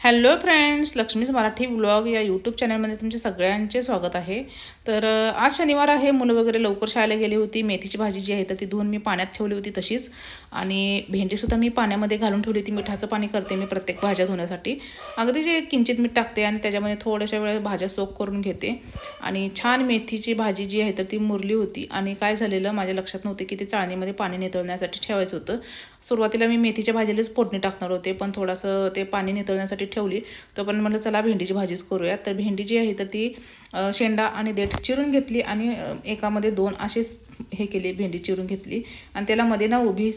Hello friends लक्ष्मीच Marathi blog या YouTube चॅनलमध्ये तुमचे सगळ्यांचे स्वागत आहे. तर आज शनिवार आहे मुलं वगैरे लवकर शाळेला गेली होती मेथीची भाजी जी आहे तर ती धुवून मी पाण्यात ठेवली होती तशीच. आणि भेंडीसुद्धा मी पाण्यामध्ये घालून ठेवली होती मिठाचं पाणी करते मी प्रत्येक भाज्या धुण्यासाठी. अगदी जे किंचित मीठ टाकते आणि त्याच्यामध्ये थोड्याशा वेळ भाज्या सोक करून घेते. आणि छान मेथीची भाजी जी आहे तर ती मुरली होती. आणि काय झालेलं माझ्या लक्षात नव्हते की ते चाळणीमध्ये पाणी नितळण्यासाठी ठेवायचं होतं. सुरुवातीला मी मेथीच्या भाजीलाच फोडणी टाकणार होते पण थोडंसं ते पाणी नितळण्यासाठी ठेवली. तोपर्यंत म्हटलं चला भेंडीची भाजीच करूया तर भेंडी जी आहे तर ती शेंडा आणि देठ चिरून घेतली आणि एकामध्ये दोन असेच हे केली भेंडी चिरून घेतली. आणि त्याला मध्ये ना उभी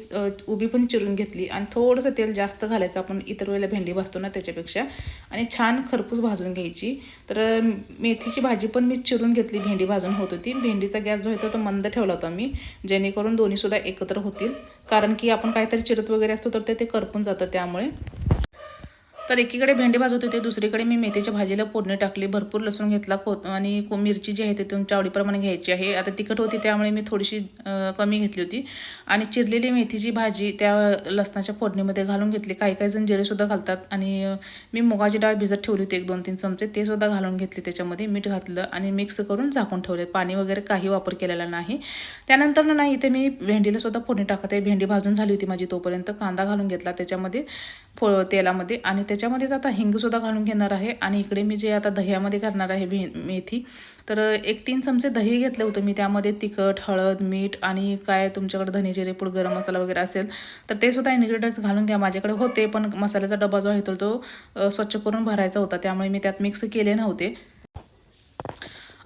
उभी पण चिरून घेतली. आणि थोडंसं तेल जास्त घालायचं आपण इतर वेळेला भेंडी भाजतो ना त्याच्यापेक्षा. आणि छान खरपूस भाजून घ्यायची. तर मेथीची भाजी पण मी चिरून घेतली भेंडी भाजून होत होती. भेंडीचा गॅस जो होता तो मंद ठेवला होता मी. जेणेकरून दोन्हीसुद्धा एकत्र होतील. कारण की आपण काहीतरी चिरत वगैरे असतो तर ते ते करपून जातं त्यामुळे. तर एकीकडे भेंडी भाजत होते दुसरीकडे मी मेथीच्या भाजीला फोडणी टाकली. भरपूर लसूण घेतला को आणि को मिरची जी आहे ती तुमच्या आवडीप्रमाणे घ्यायची आहे. आता तिखट होती त्यामुळे मी थोडीशी कमी घेतली होती. आणि चिरलेली मेथीची भाजी त्या लसणाच्या फोडणीमध्ये घालून घेतली. काही काही जण जिरेसुद्धा घालतात. आणि मी मुगाची डाळ भिजत ठेवली होती एक दोन तीन चमचे. ते सुद्धा घालून घेतले त्याच्यामध्ये. मीठ घातलं आणि मिक्स करून झाकून ठेवले पाणी वगैरे काही वापर केलेला नाही. त्यानंतर ना इथे मी भेंडीला सुद्धा फोडणी टाकत आहे. भेंडी भाजून झाली होती माझी तोपर्यंत. कांदा घालून घेतला त्याच्यामध्ये. फो तेलामध्ये. आणि त्याच्यामध्येच आता हिंगसुद्धा घालून घेणार आहे. आणि इकडे मी जे आता दह्यामध्ये करणार आहे भे मेथी. तर एक तीन चमचे दही घेतलं होतं मी. त्यामध्ये तिखट हळद मीठ आणि काय तुमच्याकडे धने जिरे पूड गरम मसाला वगैरे असेल तर ते सुद्धा इन्ग्रेडियंट्स घालून घ्या. माझ्याकडे होते पण मसाल्याचा डबा जो आहे तो स्वच्छ करून भरायचा होता. त्यामुळे मी त्यात मिक्स केले नव्हते.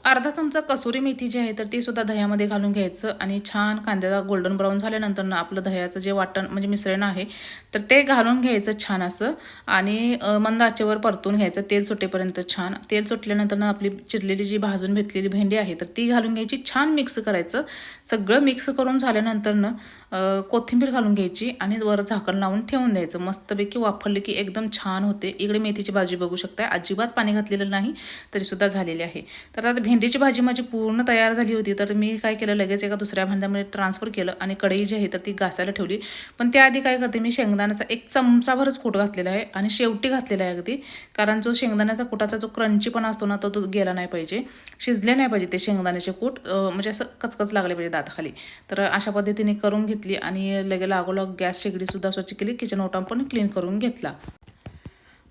अर्धा चमचा कसुरी मेथी जी आहे तर ती सुद्धा दह्यामध्ये घालून घ्यायचं. आणि छान कांद्याचा गोल्डन ब्राऊन झाल्यानंतर ना आपलं दह्याचं जे वाटण म्हणजे मिश्रण आहे तर ते घालून घ्यायचं छान असं. आणि मंद आचेवर परतून घ्यायचं तेल सुटेपर्यंत छान. तेल सुटल्यानंतर ना आपली चिरलेली जी भाजून घेतलेली भेंडी आहे तर ती घालून घ्यायची. छान मिक्स करायचं. सगळं मिक्स करून झाल्यानंतर ना कोथिंबीर घालून घ्यायची आणि वर झाकण लावून ठेवून द्यायचं. मस्तपैकी वापरले की एकदम छान होते. इकडे मेथीची भाजी बघू शकताय. अजिबात पाणी घातलेलं नाही तरीसुद्धा झालेली आहे. तर आता भेंडीची भाजी माझी पूर्ण तयार झाली होती. तर मी काय केलं लगेच एका दुसऱ्या भांड्यामध्ये ट्रान्सफर केलं आणि कढई जी आहे तर ती घासायला ठेवली. पण त्याआधी काय करते मी शेंगदाण्याचा एक चमचाभरच कूट घातलेला आहे आणि शेवटी घातलेला आहे अगदी. कारण जो शेंगदाण्याचा कुटाचा जो क्रंचीपणा असतो ना तो तो गेला नाही पाहिजे. शिजले नाही पाहिजे ते शेंगदाण्याचे कूट. म्हणजे असं कचकच लागले पाहिजे दाताखाली. तर अशा पद्धतीने करून घेतली आणि लगे लागोलाग गॅस शेगडीसुद्धा स्वच्छ केली किचन ओटा पण क्लीन करून घेतला.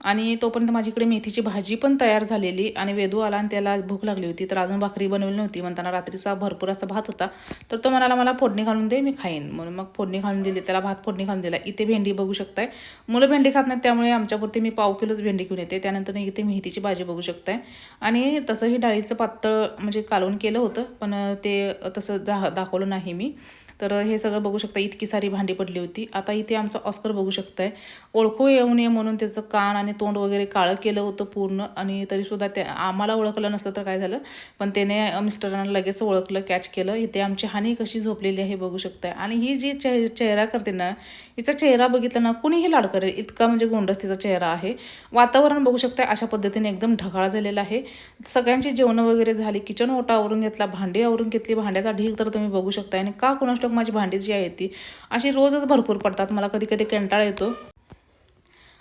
आणि तोपर्यंत माझ्याकडे मेथीची भाजी पण तयार झालेली आणि वेदू आला आणि त्याला भूक लागली होती. तर अजून भाकरी बनवली नव्हती. म्हणताना रात्रीचा भरपूर असा भात होता. तर तो म्हणाला मला फोडणी घालून दे मी खाईन. म्हणून मग फोडणी घालून दिली. त्याला भात फोडणी घालून दिला. इथे भेंडी बघू शकताय. मुलं भेंडी खात नाहीत त्यामुळे आमच्यापुरती मी पाव किलोच भेंडी घेऊन येते. त्यानंतर इथे मेथीची भाजी बघू शकताय. आणि तसंही डाळीचं पातळ म्हणजे कालवून केलं होतं. पण ते तसं दा दाखवलं नाही मी. तर हे सगळं बघू शकता इतकी सारी भांडी पडली होती. आता इथे आमचा ऑस्कर बघू शकताय. ओळखू येऊ नये म्हणून त्याचं कान आणि तोंड वगैरे काळं केलं होतं पूर्ण आणि तरीसुद्धा ते आम्हाला ओळखलं नसलं तर काय झालं? पण त्याने मिस्टरांना लगेच ओळखलं कॅच केलं. इथे आमची हानी कशी झोपलेली आहे बघू शकताय. आणि ही जी चे चेहरा करते ना हिचा चेहरा बघितला ना कुणीही लाड करेल इतका म्हणजे गोंडस तिचा चेहरा आहे. वातावरण बघू शकताय अशा पद्धतीने एकदम ढगाळ झालेला आहे. सगळ्यांची जेवणं वगैरे झाली किचन ओटा आवरून घेतला भांडी आवरून घेतली भांड्याचा ढीक तर तुम्ही बघू शकताय. आणि का कुणाष्टोक माझी भांडी जी आहे ती अशी रोजच भरपूर पडतात. मला कधी कधी कंटाळा येतो.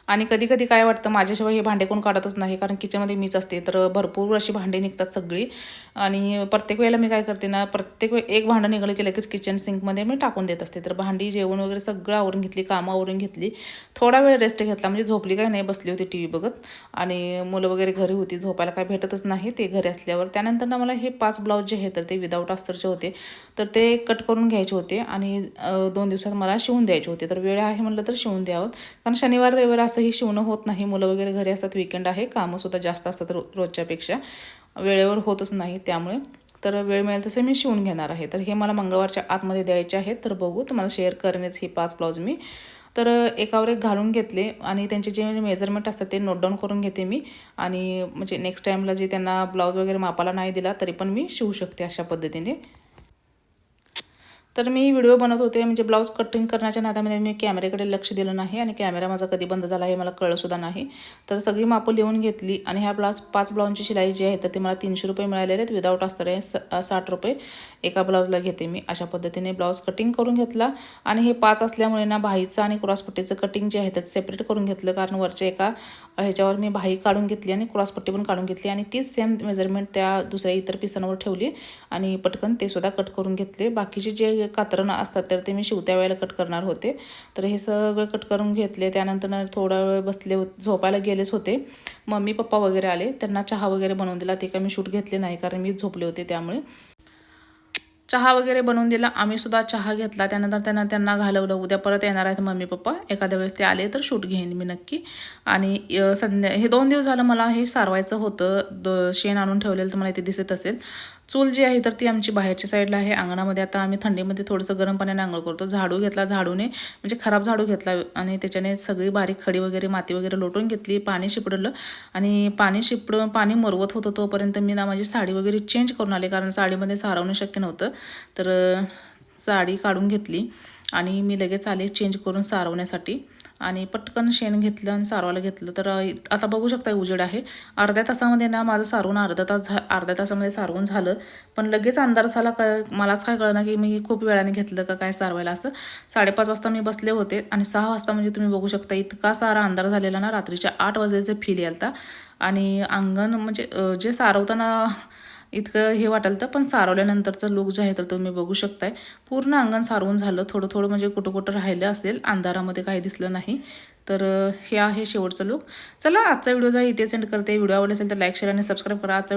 आणि कधी कधी काय वाटतं माझ्याशिवाय हे भांडे कोण काढतच नाही कारण किचनमध्ये मीच असते. तर भरपूर अशी भांडी निघतात सगळी. आणि प्रत्येक वेळेला मी काय करते ना प्रत्येक वेळ एक भांडं निघालं की लगेच किचन सिंकमध्ये मी टाकून देत असते. तर भांडी जेवण वगैरे सगळं आवरून घेतली कामं आवरून घेतली. थोडा वेळ रेस्ट घेतला म्हणजे झोपली काय नाही बसली होती टी व्ही बघत. आणि मुलं वगैरे घरी होती झोपायला काय भेटतच नाही ते घरी असल्यावर. त्यानंतर ना मला हे पाच ब्लाऊज जे आहेत तर ते विदाऊट अस्तरचे होते. तर ते कट करून घ्यायचे होते आणि दोन दिवसात मला शिवून द्यायचे होते. तर वेळ आहे म्हटलं तर शिवून द्यावं. कारण शनिवार रविवार असंही शिवणं होत नाही. मुलं वगैरे घरी असतात विकेंड आहे. कामंसुद्धा जास्त असतात रो रोजच्यापेक्षा. वेळेवर होतच नाही त्यामुळे. तर वेळ मिळेल तसं मी शिवून घेणार आहे. तर हे मला मंगळवारच्या आतमध्ये द्यायचे आहेत. तर बघू तुम्हाला शेअर करेनच हे पाच ब्लाऊज मी. तर एकावर एक घालून घेतले आणि त्यांचे जे मेजरमेंट असतात ते नोट डाऊन करून घेते मी. आणि म्हणजे नेक्स्ट टाईमला जे त्यांना ब्लाऊज वगैरे मापाला नाही दिला तरी पण मी शिवू शकते अशा पद्धतीने. तर मी व्हिडिओ बनवत होते म्हणजे ब्लाऊज कटिंग करण्याच्या नादामध्ये मी कॅमेऱ्याकडे लक्ष दिलं नाही आणि कॅमेरा माझा कधी बंद झाला हे मला कळलंसुद्धा नाही. तर सगळी मापं लिहून घेतली आणि ह्या ब्लाऊज पाच ब्लाऊजची शिलाई जी आहे तर ती मला तीनशे रुपये मिळालेले आहेत. विदाऊट अस्तर आहे स साठ रुपये एका ब्लाऊजला घेते मी. अशा पद्धतीने ब्लाऊज कटिंग करून घेतला. आणि हे पाच असल्यामुळे ना बाहीचं आणि क्रॉसपट्टीचं कटिंग जे आहे ते सेपरेट करून घेतलं. कारण वरच्या एका ह्याच्यावर मी बाही काढून घेतली आणि क्रॉसपट्टी पण काढून घेतली आणि तीच सेम मेजरमेंट त्या दुसऱ्या इतर पिसांवर ठेवली आणि पटकन ते सुद्धा कट करून घेतले. बाकीचे जे कातरणं असतात तर ते मी शिवत्या वेळेला कट करणार होते. तर हे सगळं कट करून घेतले. त्यानंतर थोडा वेळ बसले होते झोपायला गेलेच होते. मम्मी पप्पा वगैरे आले. त्यांना चहा वगैरे बनवून दिला. ते काय मी शूट घेतले नाही कारण मी झोपले होते त्यामुळे. चहा वगैरे बनवून दिला. आम्ही सुद्धा चहा घेतला. त्यानंतर त्यांना त्यांना घालवलं. उद्या परत येणार आहेत मम्मी पप्पा. एखाद्या वेळेस ते आले तर शूट घेईन मी नक्की. आणि संध्या हे दोन दिवस झालं मला हे सारवायचं होतं. द शेण आणून ठेवलेलं तर मला इथे दिसत असेल. चूल जी आहे तर ती आमची बाहेरच्या साईडला आहे. अंगणामध्ये आता आम्ही थंडीमध्ये थोडंसं गरम पाण्याने आंघोळ करतो. झाडू घेतला झाडूने म्हणजे खराब झाडू घेतला आणि त्याच्याने सगळी बारीक खडी वगैरे माती वगैरे लोटून घेतली पाणी शिपडलं. आणि पाणी शिपडून पाणी मरवत होतं तोपर्यंत मी ना माझी साडी वगैरे चेंज करून आले. कारण साडीमध्ये सारवणं शक्य नव्हतं. तर साडी काढून घेतली आणि मी लगेच आले चेंज करून सारवण्यासाठी. आणि पटकन शेण घेतलं आणि सारवायला घेतलं. तर आता बघू शकता उजेड आहे. अर्ध्या तासामध्ये ना माझं सारून अर्धा तास झा अर्ध्या तासामध्ये सारवून झालं. पण लगेच अंधार झाला का मलाच काय कळलं की मी खूप वेळाने घेतलं का काय सारवायला असं. साडेपाच वाजता मी बसले होते आणि सहा वाजता म्हणजे तुम्ही बघू शकता इतका सारा अंधार झालेला ना रात्रीच्या आठ वाजेचं फील यालता आणि अंगण म्हणजे जे सारवताना इतकं हे वाटेल तर पण सारवल्यानंतरचं लुक जे आहे तर तुम्ही बघू शकताय. पूर्ण अंगण सारवून झालं. थोडं थोडं म्हणजे कुठं कुठं राहिलं असेल. अंधारामध्ये काही दिसलं नाही. तर हे आहे शेवटचं लुक चला आजचा व्हिडिओ जा इथेच सेंड करते. व्हिडिओ आवडला असेल तर लाईक शेअर आणि सबस्क्राईब करा. आजचा